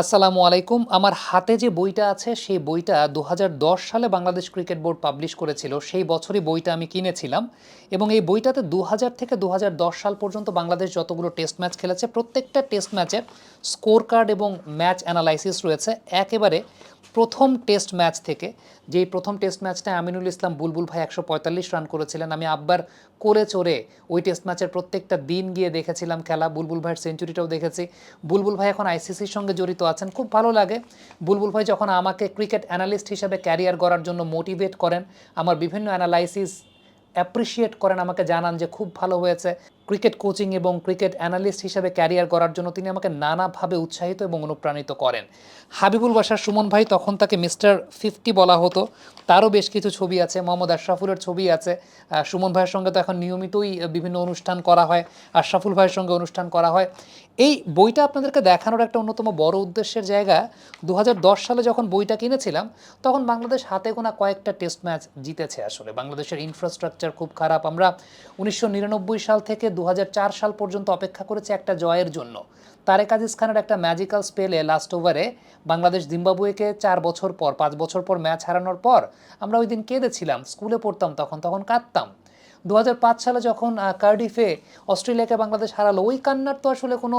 আসসালামু আলাইকুম। আমার হাতে যে বইটা আছে, সেই বইটা দু হাজার দশ সালে বাংলাদেশ ক্রিকেট বোর্ড পাবলিশ করেছিল। সেই বছরই বইটা আমি কিনেছিলাম এবং এই বইটাতে দু হাজার থেকে দু হাজার দশ সাল পর্যন্ত বাংলাদেশ যতগুলো টেস্ট ম্যাচ খেলেছে, প্রত্যেকটা টেস্ট ম্যাচের স্কোর কার্ড এবং ম্যাচ অ্যানালাইসিস রয়েছে। একেবারে প্রথম টেস্ট ম্যাচ থেকে, যেই প্রথম টেস্ট ম্যাচটা আমিনুল ইসলাম বুলবুল ভাই একশো পঁয়তাল্লিশ রান করেছিলেন, আমি আব্বার কোলে চড়ে ওই টেস্ট ম্যাচের প্রত্যেকটা দিন গিয়ে দেখেছিলাম খেলা, বুলবুল ভাইয়ের সেঞ্চুরিটাও দেখেছি। বুলবুল ভাই এখন আইসিসির সঙ্গে জড়িত আছেন, খুব ভালো লাগে। বুলবুল ভাই যখন আমাকে ক্রিকেট অ্যানালিস্ট হিসেবে ক্যারিয়ার গড়ার জন্য মোটিভেট করেন, আমার বিভিন্ন অ্যানালাইসিস অ্যাপ্রিসিয়েট করেন, আমাকে জানান যে খুব ভালো হয়েছে। ক্রিকেট কোচিং এবং ক্রিকেট অ্যানালিস্ট হিসেবে ক্যারিয়ার করার জন্য তিনি আমাকে নানাভাবে উৎসাহিত এবং অনুপ্রাণিত করেন। হাবিবুল বাসার সুমন ভাই তখন তাকে মিস্টার ফিফটি বলা হতো। তারও বেশ কিছু ছবি আছে, মোহাম্মদ আশরাফুলের ছবি আছে। সুমন ভাইয়ের সঙ্গে তো এখন নিয়মিতই বিভিন্ন অনুষ্ঠান করা হয়, আশরাফুল ভাইয়ের সঙ্গে অনুষ্ঠান করা হয়। এই বইটা আপনাদেরকে দেখানোর একটা অন্যতম বড় উদ্দেশ্যের জায়গা। দু হাজার দশ সালে যখন বইটা কিনেছিলাম, তখন বাংলাদেশ হাতে গোনা কয়েকটা টেস্ট ম্যাচ জিতেছে আসলে। বাংলাদেশের ইনফ্রাস্ট্রাকচার খুব খারাপ। আমরা উনিশশো নিরানব্বই সাল থেকে দু হাজার চার সাল পর্যন্ত অপেক্ষা করেছে একটা জয়ের জন্য। তারেক আজিজ খানের একটা ম্যাজিক্যাল স্পেলে লাস্ট ওভারে বাংলাদেশ জিম্বাবুয়েকে চার বছর পর, পাঁচ বছর পর ম্যাচ হারানোর পর আমরা ওই দিন কেঁদেছিলাম, স্কুলে পড়তাম তখন তখন কাঁদতাম। দু হাজার পাঁচ সালে যখন কার্ডিফে অস্ট্রেলিয়াকে বাংলাদেশ হারালো, ওই কান্নার তো আসলে কোনো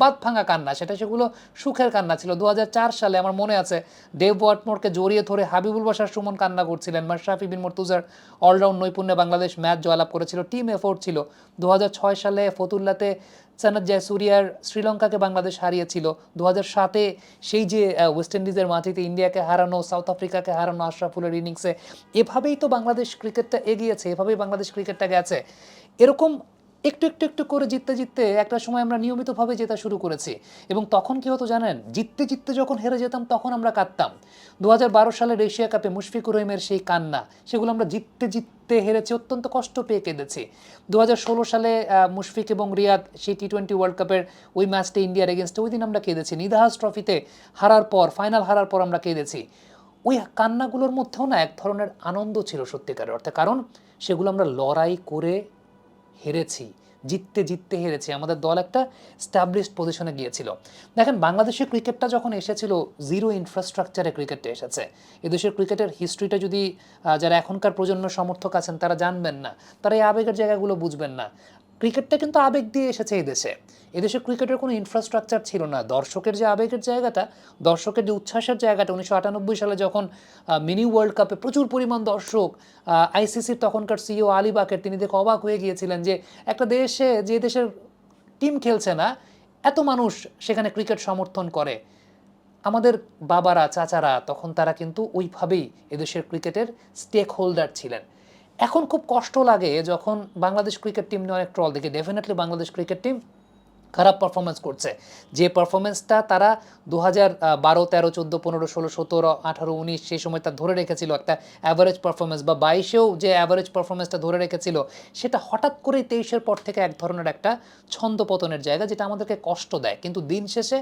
বাদ ভাঙা কান্না, সেটা সেগুলো সুখের কান্না ছিল। দু হাজার চার সালে আমার মনে আছে ডেভ ওয়াটমোরকে জড়িয়ে ধরে হাবিবুল বাসার সুমন কান্না করছিলেন মাশরাফি বিন মর্তুজার অলরাউন্ড নৈপুণ্যে বাংলাদেশ ম্যাচ জয়লাভ করেছিল। টিম এফোর্ট ছিল। দু হাজার ছয় সালে ফতুল্লাতে সানাদ জয়সুরিয়ার শ্রীলঙ্কাকে বাংলাদেশ হারিয়েছিল। দু সাতে সেই যে ওয়েস্ট ইন্ডিজের মাটিতে ইন্ডিয়াকে হারানো সাউথ আফ্রিকাকে হারানো আশরাফুলের ইনিংসে এভাবেই তো বাংলাদেশ ক্রিকেটটা এগিয়েছে, এভাবেই বাংলাদেশ ক্রিকেটটা গেছে এরকম একটু একটু একটু করে জিততে জিততে একটা সময় আমরা নিয়মিতভাবে জেতা শুরু করেছি। এবং তখন কি হতো জানেন? জিততে জিততে যখন হেরে যেতাম, তখন আমরা কাঁদতাম। দু হাজার সালের এশিয়া কাপে মুশফিকুর রহিমের সেই কান্না, সেগুলো আমরা জিততে জিততে হেরেছি, অত্যন্ত কষ্ট পেয়ে কেঁদেছি। দু হাজার ষোলো সালে মুশফিক এবং রিয়াদ সেই টি টোয়েন্টি ওয়ার্ল্ড কাপের ওই ম্যাচটা ইন্ডিয়ার এগেনস্টে ওই দিন আমরা কেঁদেছি। নিদাহাস ট্রফিতে হারার পর ফাইনাল হারার পর আমরা কেঁদেছি। ওই কান্নাগুলোর মধ্যেও না এক ধরনের আনন্দ ছিল সত্যিকারের অর্থে। কারণ সেগুলো আমরা লড়াই করে হেরেছি, জিততে জিততে হেরেছি, আমাদের দল একটা স্ট্যাবলিশড পজিশনে গিয়েছিল। দেখেন, বাংলাদেশের ক্রিকেটটা যখন এসেছিল জিরো ইনফ্রাস্ট্রাকচারে ক্রিকেটটা এসেছে। এদেশের ক্রিকেটের হিস্ট্রিটা যদি যারা এখনকার প্রজন্ম সমর্থক আছেন, তারা জানবেন না। তারা এই আবেগের জায়গাগুলো বুঝবেন না। ক্রিকেটটা কিন্তু আবেগ দিয়ে এসেছে এই দেশে। এদেশে ক্রিকেটের কোনো ইনফ্রাস্ট্রাকচার ছিল না। দর্শকের যে আবেগের জায়গাটা, দর্শকের যে উচ্ছ্বাসের জায়গাটা, উনিশশো আটানব্বই সালে যখন মিনি ওয়ার্ল্ড কাপে প্রচুর পরিমাণ দর্শক আইসিসির তখনকার সিইও আলী বাকের, তিনি দেখে অবাক হয়ে গিয়েছিলেন যে একটা দেশে, যে দেশের টিম খেলছে না, এত মানুষ সেখানে ক্রিকেট সমর্থন করে। আমাদের বাবারা, চাচারা তখন তারা কিন্তু ওইভাবেই এদেশের ক্রিকেটের স্টেক হোল্ডার ছিলেন। এখন খুব কষ্ট লাগে যখন বাংলাদেশ ক্রিকেট টিম নিয়ে অনেক ট্রল দেখি। ডেফিনেটলি বাংলাদেশ ক্রিকেট টিম খারাপ পারফরমেন্স করছে। যে পারফরমেন্সটা তারা দু হাজার বারো, তেরো, চোদ্দ, পনেরো, ষোলো, সতেরো, আঠারো, উনিশ সেই সময় তা ধরে রেখেছিল একটা অ্যাভারেজ পারফরমেন্স বা বাইশেও যে অ্যাভারেজ পারফরমেন্সটা ধরে রেখেছিল, সেটা হঠাৎ করে তেইশের পর থেকে এক ধরনের একটা ছন্দপতনের জায়গা যেটা আমাদেরকে কষ্ট দেয়। কিন্তু দিন শেষে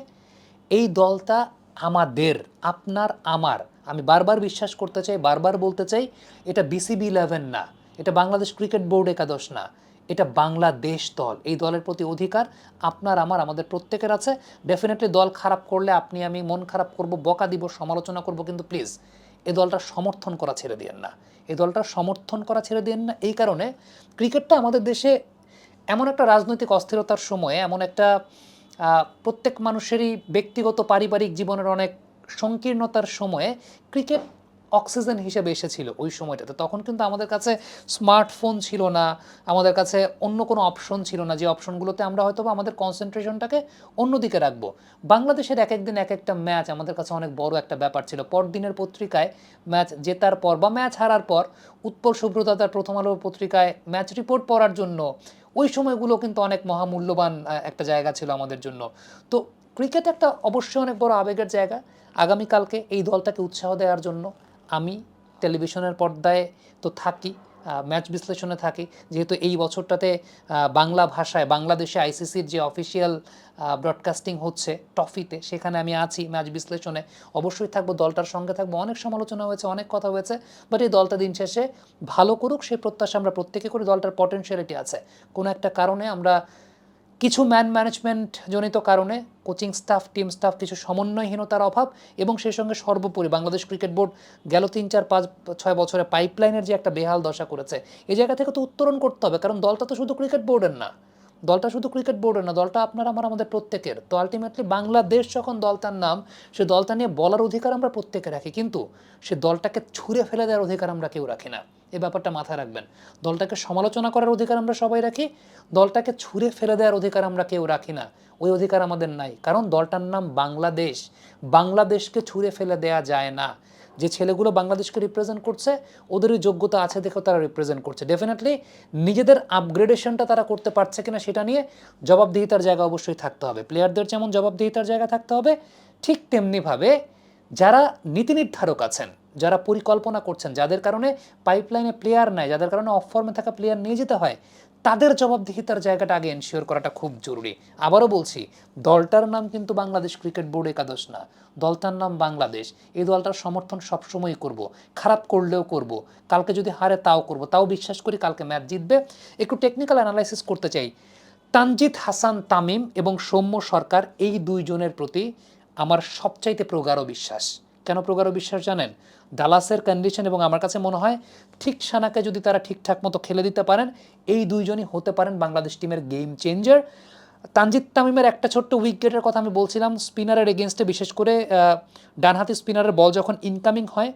এই দলটা আমাদের, আপনার, আমার আমি বারবার বিশ্বাস করতে চাই, বারবার বলতে চাই, এটা বিসিবি ইলেভেন না। এটা বাংলাদেশ ক্রিকেট বোর্ড একাদশ না। এটা বাংলাদেশ দল। এই দলের প্রতি অধিকার আপনার, আমার, আমাদের প্রত্যেকের আছে। ডেফিনেটলি দল খারাপ করলে আপনি, আমি মন খারাপ করব, বকা দিব, সমালোচনা করব, কিন্তু প্লিজ এই দলটা সমর্থন করা ছেড়ে দিয়েন না। এই দলটা সমর্থন করা ছেড়ে দিয়েন না। এই কারণে ক্রিকেটটা আমাদের দেশে এমন একটা রাজনৈতিক অস্থিরতার সময়ে, এমন একটা প্রত্যেক মানুষেরই ব্যক্তিগত, পারিবারিক জীবনের অনেক সংকীর্ণতার সময়ে ক্রিকেট অক্সিজেন হিসেবে এসেছিল ওই সময়টাতে। তখন কিন্তু আমাদের কাছে স্মার্টফোন ছিল না, আমাদের কাছে অন্য কোনো অপশন ছিল না। যে অপশনগুলোতে আমরা হয়তো আমাদের কনসেন্ট্রেশনটাকে অন্যদিকে রাখব। বাংলাদেশের এক একদিন এক একটা ম্যাচ আমাদের কাছে অনেক বড় একটা ব্যাপার ছিল। পরদিনের পত্রিকায় ম্যাচ জেতার পর বা ম্যাচ হারার পর উৎপল সুব্রতার প্রথম আলো পত্রিকায় ম্যাচ রিপোর্ট পড়ার জন্য, ওই সময়গুলো কিন্তু অনেক মহামূল্যবান একটা জায়গা ছিল আমাদের জন্য। তো ক্রিকেট একটা অবশ্যই অনেক বড় আবেগের জায়গা। আগামীকালকে এই দলটাকে উৎসাহ দেওয়ার জন্য আমি টেলিভিশনের পর্দায় তো থাকি ম্যাচ বিশ্লেষণে থাকি। যেহেতু এই বছরটাতে বাংলা ভাষায়, বাংলাদেশে আইসিসির যে অফিসিয়াল ব্রডকাস্টিং হচ্ছে ট্রফিতে সেখানে আমি আছি ম্যাচ বিশ্লেষণে। অবশ্যই থাকব, দলটার সঙ্গে থাকব। অনেক সমালোচনা হয়েছে, অনেক কথা হয়েছে বাট এই দলটা দিন শেষে ভালো করুক সেই প্রত্যাশা আমরা প্রত্যেকে করি, দলটার পটেনশিয়ালিটি আছে। কোনো একটা কারণে আমরা কিছু ম্যান ম্যানেজমেন্ট জনিত কারণে কোচিং স্টাফ টিম স্টাফ কিছু সমন্বয়হীনতার অভাব এবং সেই সঙ্গে সর্বোপরি বাংলাদেশ ক্রিকেট বোর্ড গেল তিন, চার, পাঁচ, ছয় বছরে পাইপলাইনের যে একটা বেহাল দশা করেছে এই জায়গা থেকে তো উত্তরণ করতে হবে, কারণ দলটা তো শুধু ক্রিকেট বোর্ডের না। দলটা শুধু ক্রিকেট বোর্ডের না, দলটা আপনার আমার, আমাদের প্রত্যেকের। তো আলটিমেটলি বাংলাদেশ যখন দলটার নাম, সে দলটা নিয়ে বলার অধিকার আমরা প্রত্যেকে রাখি। কিন্তু সে দলটাকে ছুঁড়ে ফেলে দেওয়ার অধিকার আমরা কেউ রাখি না। এ ব্যাপারটা মাথায় রাখবেন। দলটাকে সমালোচনা করার অধিকার আমরা সবাই রাখি। দলটাকে ছুঁড়ে ফেলে দেওয়ার অধিকার আমরা কেউ রাখি না। ওই অধিকার আমাদের নাই। কারণ দলটার নাম বাংলাদেশ। বাংলাদেশকে ছুঁড়ে ফেলে দেয়া যায় না। যে ছেলেগুলো বাংলাদেশকে রিপ্রেজেন্ট করছে, ওদেরই যোগ্যতা আছে দেখেও তারা রিপ্রেজেন্ট করছে। ডেফিনেটলি নিজেদের আপগ্রেডেশনটা তারা করতে পারছে কিনা সেটা নিয়ে জবাবদিহিতার জায়গা অবশ্যই থাকতে হবে। প্লেয়ারদের যেমন জবাবদিহিতার জায়গা থাকতে হবে, ঠিক তেমনিভাবে যারা নীতি নির্ধারক আছেন, যারা পরিকল্পনা করছেন, যাদের কারণে পাইপলাইনে প্লেয়ার নেয় যাদের কারণে অফ ফর্মে থাকা প্লেয়ার নিয়ে যেতে হয় তাদের জবাবদিহিতার জায়গাটা আগে এনশিওর করাটা খুব জরুরি। আবারও বলছি, দলটার নাম কিন্তু বাংলাদেশ ক্রিকেট বোর্ড একাদশ না। দলটার নাম বাংলাদেশ। এই দলটার সমর্থন সবসময়ই করব। খারাপ করলেও করব। কালকে যদি হারে তাও করব। তাও বিশ্বাস করি কালকে ম্যাচ জিতবে। একটু টেকনিক্যাল অ্যানালাইসিস করতে চাই। তানজিদ হাসান তামিম এবং সৌম্য সরকার এই দুইজনের প্রতি আমার সবচাইতে প্রগাঢ় বিশ্বাস। কেন প্রগাঢ় বিশ্বাস জানেন? দালাসের কন্ডিশন এবং আমার কাছে মনে হয় ঠিক সানাকে যদি তারা ঠিকঠাক মতো খেলে দিতে পারেন, এই দুইজনই হতে পারেন বাংলাদেশ টিমের গেম চেঞ্জার তানজিদ তামিমের একটা ছোট্ট উইকেটের কথা আমি বলছিলাম স্পিনারের এগেনস্টে বিশেষ করে ডানহাতি স্পিনারের বল যখন ইনকামিং হয়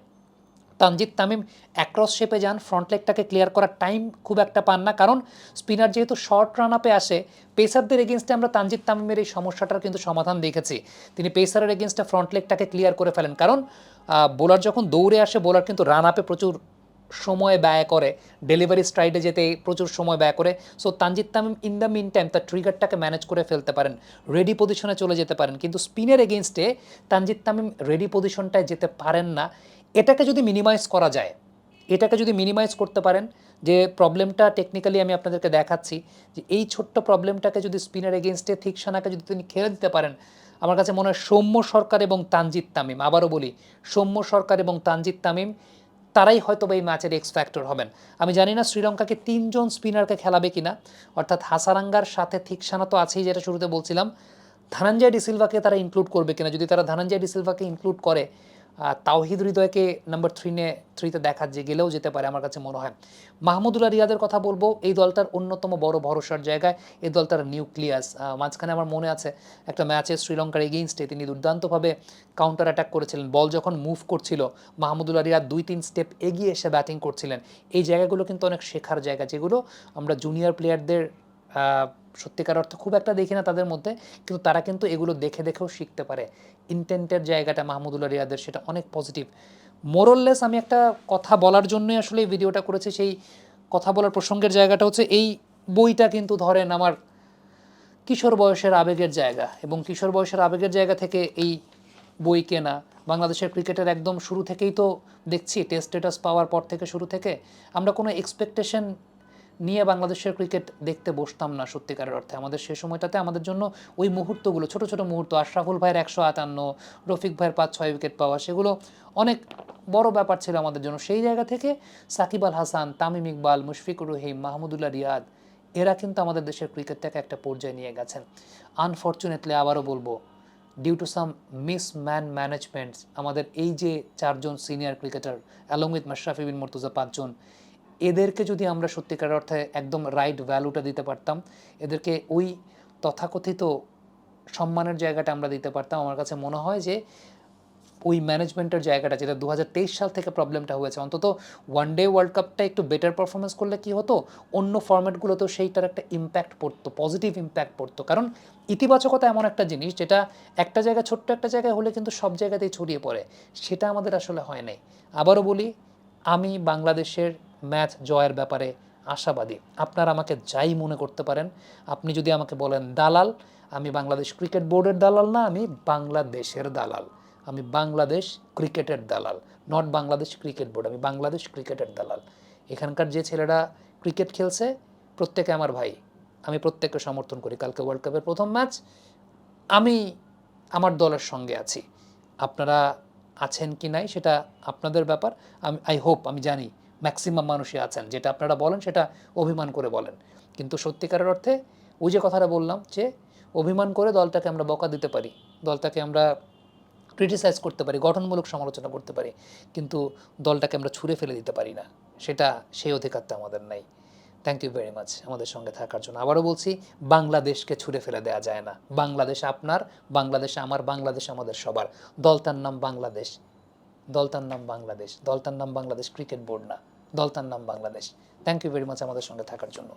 তানজিদ তামিম অ্যাক্রস শেপে যান। ফ্রন্ট লেগটাকে ক্লিয়ার করার টাইম খুব একটা পান না। কারণ স্পিনার যেহেতু শর্ট রান আপে আসে পেসারদের এগেনস্টে আমরা তানজিদ তামিমের এই সমস্যাটার কিন্তু সমাধান দেখেছি। তিনি পেসারের এগেনস্টে ফ্রন্ট লেগটাকে ক্লিয়ার করে ফেলেন। কারণ বোলার যখন দৌড়ে আসে বোলার কিন্তু রান আপে প্রচুর সময় ব্যয় করে। ডেলিভারি স্ট্রাইডে যেতে প্রচুর সময় ব্যয় করে। So Tanzid Tamim in the meantime তার ট্রিগারটাকে ম্যানেজ করে ফেলতে পারেন। রেডি পজিশনে চলে যেতে পারেন। কিন্তু স্পিনের এগেনস্টে তানজিদ তামিম রেডি পজিশনটায় যেতে পারেন না। এটাকে যদি মিনিমাইজ করা যায়, এটাকে যদি মিনিমাইজ করতে পারেন, যে প্রবলেমটা টেকনিক্যালি আমি আপনাদেরকে দেখাচ্ছি, যে এই ছোট্ট প্রবলেমটাকে যদি স্পিনার এগেনস্টে থিকসানাকে যদি তিনি খেলে দিতে পারেন, আমার কাছে মনে হয় সৌম্য সরকার এবং তানজিদ তামিম, আবারও বলি, সৌম্য সরকার এবং তানজিদ তামিম, তারাই হয়তো এই ম্যাচের এক্স ফ্যাক্টর হবেন। আমি জানি না শ্রীলঙ্কাকে তিনজন স্পিনারকে খেলাবে কিনা, অর্থাৎ হাসারাঙ্গার সাথে থিকসানা তো আছেই যেটা শুরুতে বলছিলাম, ধনঞ্জয় ডিসিলভাকে তারা ইনক্লুড করবে কিনা, যদি তারা ধনঞ্জয় ডিসিলভাকে ইনক্লুড করে তাওহিদ হৃদয়কে নাম্বার থ্রি নে থ্রিতে দেখা যে গেলেও যেতে পারে আমার কাছে মনে হয়। মাহমুদুল্লাহ রিয়াদের কথা বলব, এই দলটার অন্যতম বড় ভরসার জায়গায় এই দলটার নিউক্লিয়াস মাঝখানে আমার মনে আছে একটা ম্যাচে শ্রীলঙ্কার এগেইনস্টে তিনি দুর্দান্তভাবে কাউন্টার অ্যাটাক করেছিলেন। বল যখন মুভ করছিল, মাহমুদুল্লাহ রিয়াদ দুই তিন স্টেপ এগিয়ে এসে ব্যাটিং করছিলেন। এই জায়গাগুলো কিন্তু অনেক শেখার জায়গা, যেগুলো আমরা জুনিয়র প্লেয়ারদের সত্যিকার অর্থে খুব একটা দেখি না তাদের মধ্যে, কিন্তু তারা কিন্তু এগুলো দেখে দেখেও শিখতে পারে। ইন্টেন্টের জায়গাটা মাহমুদুল্লাহ রিয়াদের, সেটা অনেক পজিটিভ মোরললেস আমি একটা কথা বলার জন্যই আসলে এই ভিডিওটা করেছি, সেই কথা বলার প্রসঙ্গের জায়গাটা হচ্ছে এই বইটা কিন্তু ধরেন আমার কিশোর বয়সের আবেগের জায়গা এবং কিশোর বয়সের আবেগের জায়গা থেকে এই বই কেনা, বাংলাদেশের ক্রিকেটের একদম শুরু থেকেই তো দেখছি টেস্ট স্টেটাস পাওয়ার পর থেকে শুরু থেকে। আমরা কোনো এক্সপেকটেশন নিয়ে বাংলাদেশের ক্রিকেট দেখতে বসতাম না সত্যিকারের অর্থে। আমাদের সে সময়টাতে আমাদের জন্য ওই মুহূর্তগুলো, ছোট ছোট মুহূর্ত, আশরাফুল ভাইয়ের একশো আটান্ন, রফিক ভাইয়ের পাঁচ ছয় উইকেট পাওয়া, সেগুলো অনেক বড় ব্যাপার ছিল আমাদের জন্য। সেই জায়গা থেকে সাকিব আল হাসান, তামিম ইকবাল, মুশফিকুর রহিম, মাহমুদুল্লাহ রিয়াদ, এরা কিন্তু আমাদের দেশের ক্রিকেটটাকে একটা পর্যায়ে নিয়ে গেছেন। আনফর্চুনেটলি আবারও বলব due to some miss man managements আমাদের এই যে চারজন senior cricketer along with Mashrafe Bin Mortaza পাঁচজন এদেরকে যদি আমরা সত্যিকার অর্থে একদম রাইট ভ্যালুটা দিতে পারতাম, এদেরকে ওই তথাকথিত সম্মানের জায়গাটা আমরা দিতে পারতাম, আমার কাছে মনে হয় যে ওই ম্যানেজমেন্টের জায়গাটা, যেটা দু হাজার তেইশ সাল থেকে প্রবলেমটা হয়েছে, অন্তত ওয়ান ডে ওয়ার্ল্ড কাপটা একটু বেটার পারফরমেন্স করলে কি হতো? অন্য ফর্ম্যাটগুলোতেও সেইটার একটা ইম্প্যাক্ট পড়তো পজিটিভ ইম্প্যাক্ট পড়তো। কারণ ইতিবাচকতা এমন একটা জিনিস, যেটা একটা জায়গায়, ছোট্ট একটা জায়গায় হলে কিন্তু সব জায়গাতেই ছড়িয়ে পড়ে, সেটা আমাদের আসলে হয় নাই। আবারও বলি, আমি বাংলাদেশের ম্যাচ জয়ের ব্যাপারে আশাবাদী। আপনারা আমাকে যাই মনে করতে পারেন, আপনি যদি আমাকে বলেন দালাল, আমি বাংলাদেশ ক্রিকেট বোর্ডের দালাল না, আমি বাংলাদেশের দালাল। আমি বাংলাদেশ ক্রিকেটের দালাল, নট বাংলাদেশ ক্রিকেট বোর্ড, আমি বাংলাদেশ ক্রিকেটের দালাল। এখানকার যে ছেলেরা ক্রিকেট খেলছে, প্রত্যেকে আমার ভাই, আমি প্রত্যেককে সমর্থন করি। কালকে ওয়ার্ল্ড কাপের প্রথম ম্যাচ, আমি আমার দলের সঙ্গে আছি। আপনারা আছেন কি নাই, সেটা আপনাদের ব্যাপার। আমি আই হোপ আমি জানি ম্যাক্সিমাম মানুষই আছেন, যেটা আপনারা বলেন সেটা অভিমান করে বলেন। কিন্তু সত্যিকারের অর্থে ওই যে কথাটা বললাম যে অভিমান করে দলটাকে আমরা বকা দিতে পারি, দলটাকে আমরা ক্রিটিসাইজ করতে পারি, গঠনমূলক সমালোচনা করতে পারি, কিন্তু দলটাকে আমরা ছুঁড়ে ফেলে দিতে পারি না, সেটা সেই অধিকারটা আমাদের নাই। থ্যাংক ইউ ভেরি মাচ আমাদের সঙ্গে থাকার জন্য। আবারও বলছি, বাংলাদেশকে ছুঁড়ে ফেলে দেওয়া যায় না। বাংলাদেশ আপনার, বাংলাদেশ আমার, বাংলাদেশ আমাদের সবার। দলটার নাম বাংলাদেশ। দলটার নাম বাংলাদেশ। দলটার নাম বাংলাদেশ ক্রিকেট বোর্ড না। দলটার নাম Bangladesh. Thank you very much আমাদের সঙ্গে থাকার জন্য।